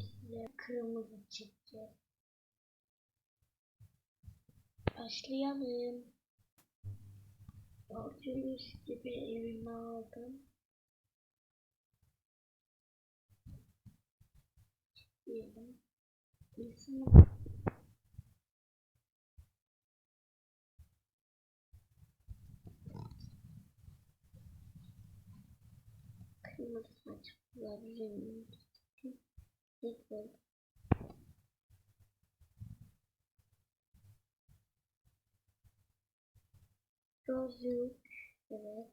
Size kırmızı çekeceğiz. Başlayalım. Gördüğünüz gibi evimi aldım. Diyelim. İnsanın kırmızı saç böyle Gözlük. Evet.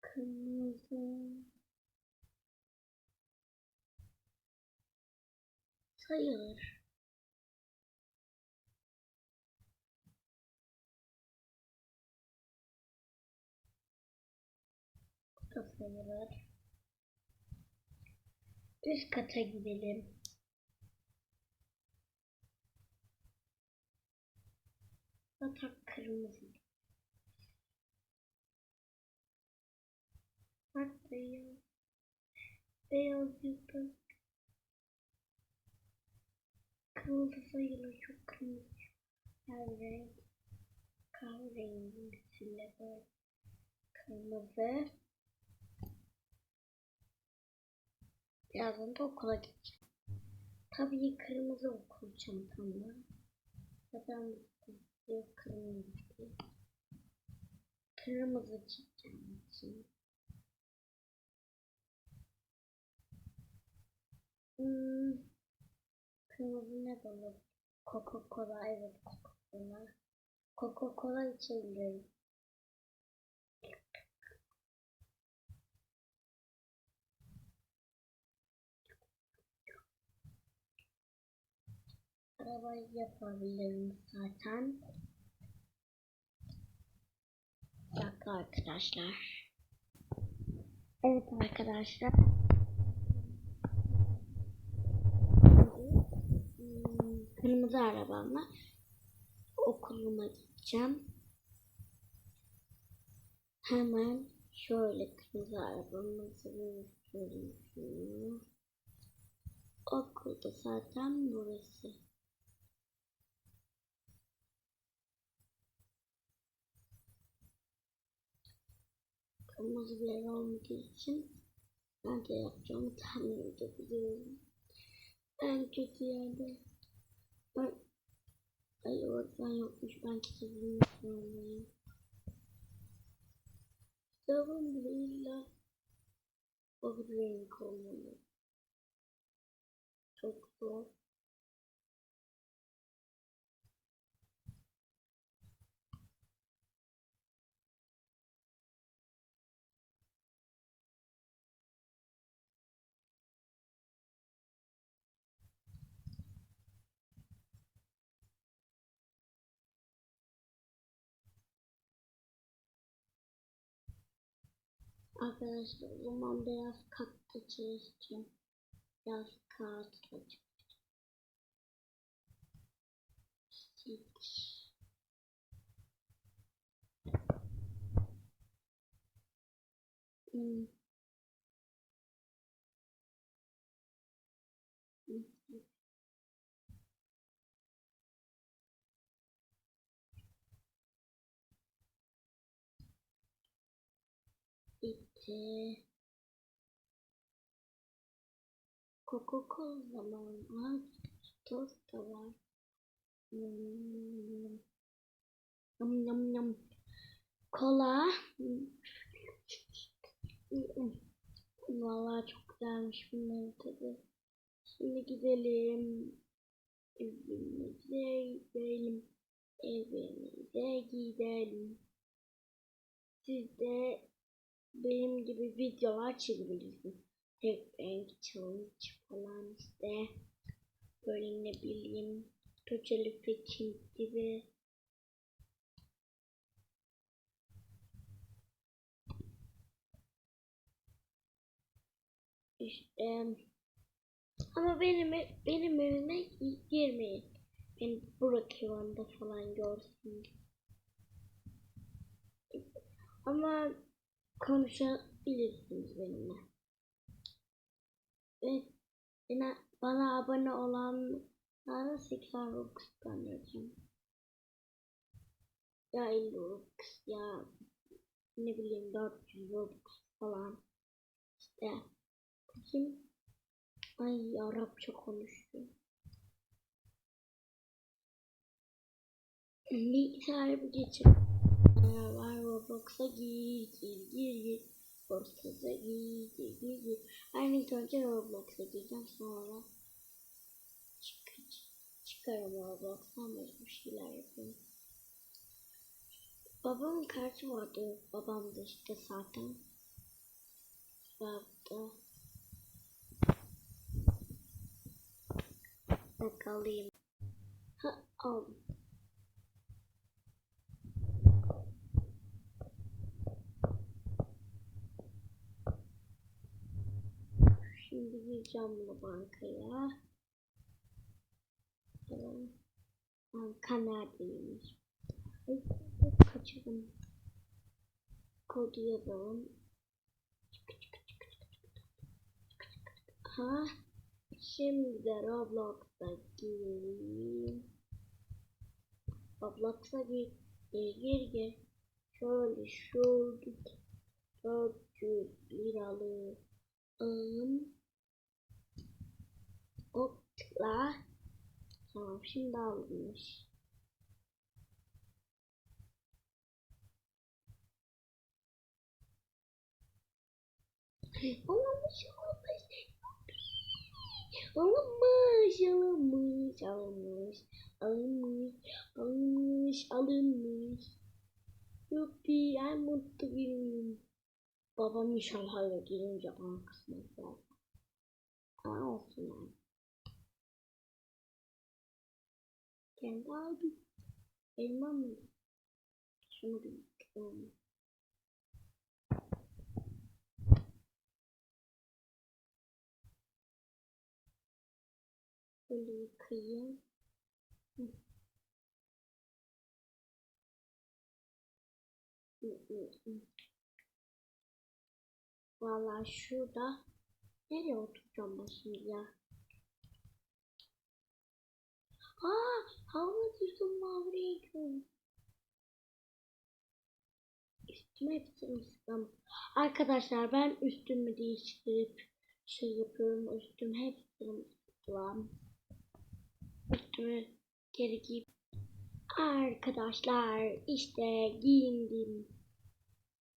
Kırmızı. Sayılır. Da sayılır. Üst kata gidelim. Yatak kırmızı. Bak beyaz. Beyaz yatak. Kırmızı sayılır çok kırmızı. Her renk. Kahverengisiyle böyle kırmızı. Birazdan da okula gideceğim. Tabii kırmızı okul çantamla. Zaten yok kırmızı değil. Kırmızı çekeceğim için. Hmm. Kırmızı ne olur? Coca-Cola evet Coca-Cola. Coca-Cola içebilirim. Arabayı yapabilirim zaten. Bir arkadaşlar. Evet arkadaşlar. Kırmızı arabamla okuluma gideceğim. Hemen şöyle kırmızı arabamızı göstereyim. Okulda zaten burası. Kırmızı bir yer olmadığı için nerede yapacağımı tahmin edebiliyorum. En kötü yerde. Ben Ay öğretmen yokmuş ben kitabımı sormalıyım. Kitabım bile illa o bir renk olmalı. Çok zor. Arkadaşlar o zaman beyaz katta çalışacağım. Beyaz kağıtla Hiç. Hmm. Hmm. Bitti. Coca-Cola. Aha, tost da var. Hmm. Yum yum yum. Kola. Vallahi çok güzelmiş bunların tadı. Şimdi gidelim. Evimize gidelim. Evimize gidelim. Siz de benim gibi videolar çekebilirsiniz. Tek renk challenge falan işte. Böyle ne bileyim. Tuğçeli Fetching gibi. İşte ama benim benim evime girmeyin. Beni bırakıyor da falan görsün. Ama konuşabilirsiniz benimle. Ve bana, bana abone olanlara 80 Robux göndereceğim. Ya 50 Robux ya ne bileyim 400 Robux falan. İşte kim? Ay Arapça konuştu. Bilgisayarı bir Var Roblox'a gir gir gir gir. Roblox'a gir gir gir gir. Ben ilk önce Roblox'a gireceğim sonra çık, çıkarım Roblox'tan böyle bir şeyler yapayım. Babamın kartı vardı. Babam da işte zaten. Vardı. Bakalım. Ha aldım. Şimdi gireceğim bu bankaya. Banka neredeymiş? Ay, kaçırdım. Kodu yazalım. Ha, şimdi de Roblox'a gireyim. Roblox'a gir, gir, gir, gir. Şöyle şurada 400 liralık ım hop tıkla. Tamam şimdi alınmış. Alınmış alınmış. Alınmış alınmış alınmış alınmış alınmış alınmış. Yuppi en mutlu günüm. Babam inşallah eve gelince bana kısmet ver. Ama olsun yani. Kendi abi. Elma mı? Şunu bir yıkayalım. Böyle yıkayayım. Vallahi şurada nereye oturacağım ben şimdi ya? Aa, hava düştüm maviye gidiyorum. Üstüme hepsini. Arkadaşlar ben üstümü değiştirip şey yapıyorum. Üstüm hepsini sıktım. Üstümü geri giyip Arkadaşlar işte giyindim.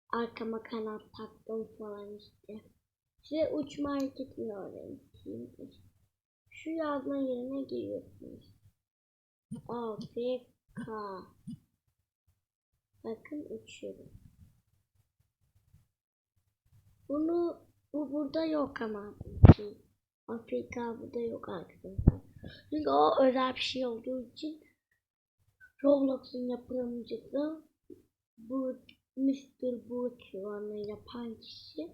Arkama kanat taktım falan işte. Size uçma hareketini öğreteyim. Şu yazma yerine giriyorsunuz. AFK Bakın uçuyorum. Bunu bu burada yok ama. AFK burada yok arkadaşlar. Çünkü o özel bir şey olduğu için Roblox'un yapımcısı bu Mr. Burke'ı yapan kişi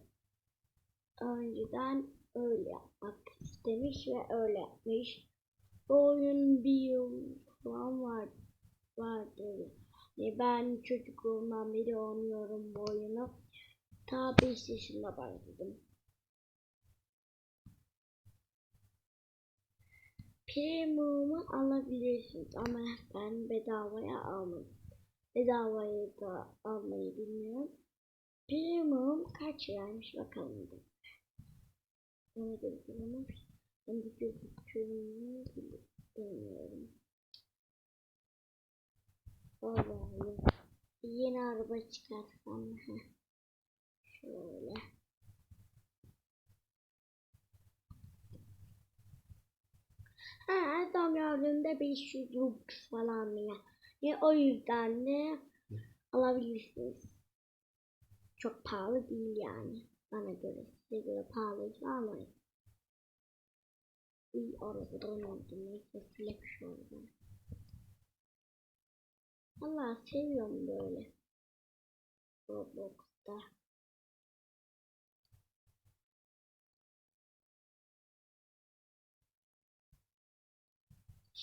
önceden öyle yapmak istemiş ve öyle yapmış. Bu oyun bir yıl falan var, vardı. Yani ben çocukluğumdan beri oynuyorum bu oyunu. Ta 5 yaşında başladım. Premium'u alabilirsiniz ama ben bedavaya almadım. Bedavaya da almayı bilmiyorum. Premium kaç liraymış bakalım. da. Ona göre bilmiyorum. Ben de gözüküyor bilmiyorum. Vallahi yeni araba çıkarsam heh. şöyle. Ha, gördüğünde 500 Robux falan ya. ya. O yüzden de alabilirsiniz. Çok pahalı değil yani. Bana göre. Size göre pahalıysa almayın. Bir arabadan aldım. Neyse flash oldu. Allah seviyorum böyle. Roblox'ta.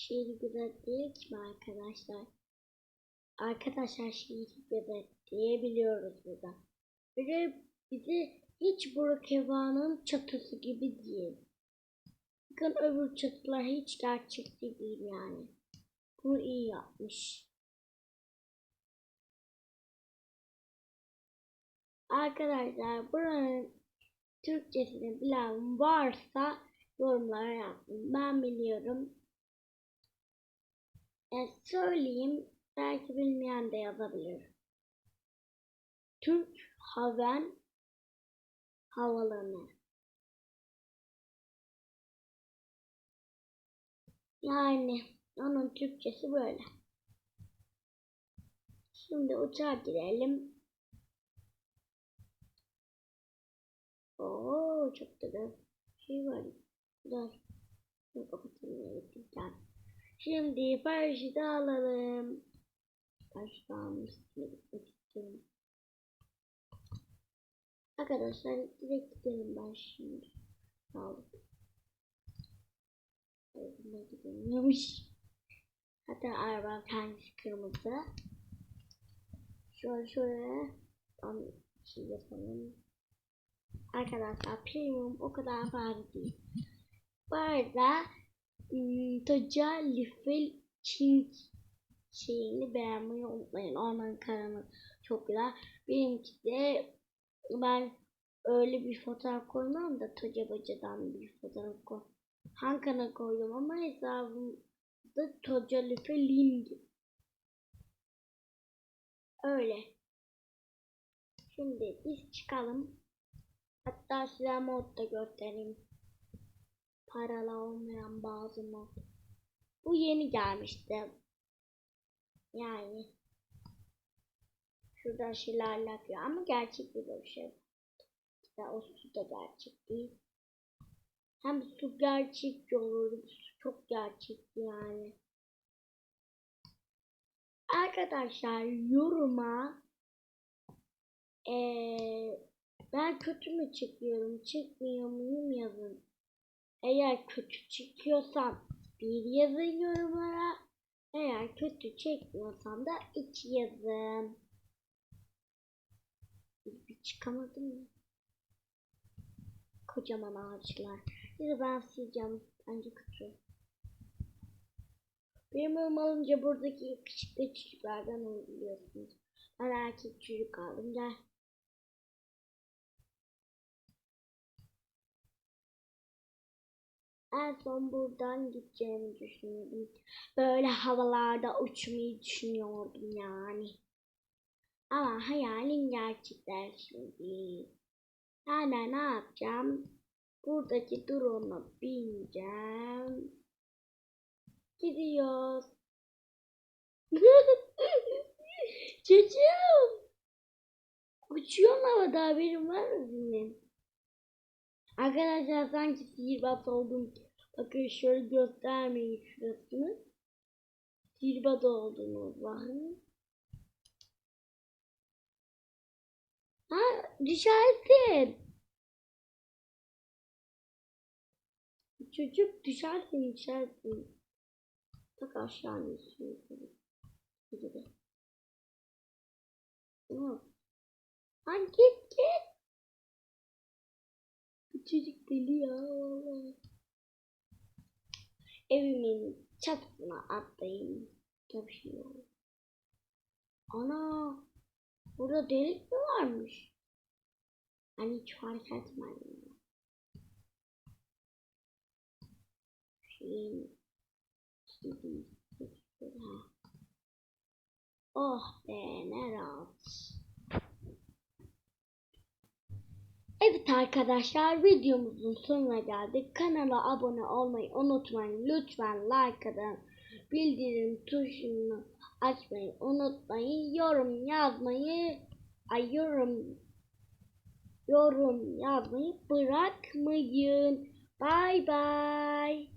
şiir gözetledik mi arkadaşlar? Arkadaşlar şiir gözetleyebiliyoruz burada. De bizi hiç Brookhaven'ın çatısı gibi değil. Bakın öbür çatılar hiç gerçekçi değil yani. Bunu iyi yapmış. Arkadaşlar buranın Türkçesini bilen varsa yorumlara yazın. Ben biliyorum. E, söyleyeyim. Belki bilmeyen de yazabilir. Türk Haven Havalanı. Yani onun Türkçesi böyle. Şimdi uçağa girelim. Oo çok da bir şey var. Kapatalım elektrikten. Şimdi paraşütü alalım. Paraşütü almıştım. Arkadaşlar direkt gidelim ben şimdi. Aldım. Arabama gidemiyormuş. Hatta araba kendisi kırmızı. Şöyle şöyle. Tam şey yapalım. Arkadaşlar premium o kadar pahalı değil. Bu arada ım, Toca Lifel King şeyini beğenmeyi unutmayın. Orman karanı çok güzel. Benimki de ben öyle bir fotoğraf koymam da Toca Baca'dan bir fotoğraf koy. Hankana koydum ama hesabımda Toca Lifel Ling. Öyle. Şimdi biz çıkalım. Hatta size mod da göstereyim. Paralı olmayan bazı mod. Bu yeni gelmişti. Yani. Şurada şeyler yapıyor ama gerçek bir bir şey. İşte o su da gerçek değil. Hem su gerçek olurdu. Su çok gerçekti yani. Arkadaşlar yoruma eee ben kötü mü çıkıyorum, çıkmıyor muyum yazın. Eğer kötü çıkıyorsam bir yazın yorumlara. Eğer kötü çekmiyorsam da iki yazın. Bir çıkamadım mı? Kocaman ağaçlar. Bir ben sileceğim. Bence kötü. Benim yorum alınca buradaki yakışıklı çocuklardan oluyorsunuz. Ben erkek çocuk aldım. Gel. En son buradan gideceğimi düşünüyordum. Böyle havalarda uçmayı düşünüyordum yani. Ama hayalim gerçekler şimdi. Yani ne yapacağım? Buradaki drone'a bineceğim. Gidiyoruz. Çocuğum. Uçuyorum havada haberin var mı senin? Arkadaşlar sanki sihirbaz oldum. Bakın şöyle göstermeyin şurasını. Sihirbaz oldunuz bakın. Ha düşersin. Çocuk düşersin düşersin. Bak aşağı iniyorsun. Gibi. Ha git git. Bu çocuk deli ya vallahi. Evimin çatısına atlayayım. Tabii şey olur. Ana. Burada delik mi varmış? Hani hiç fark etmedim. Şeyin. Şimdi. Oh be ne rahat. Evet arkadaşlar videomuzun sonuna geldik. Kanala abone olmayı unutmayın. Lütfen like atın. Bildirim tuşunu açmayı unutmayın. Yorum yazmayı ay yorum yorum yazmayı bırakmayın. Bye bye.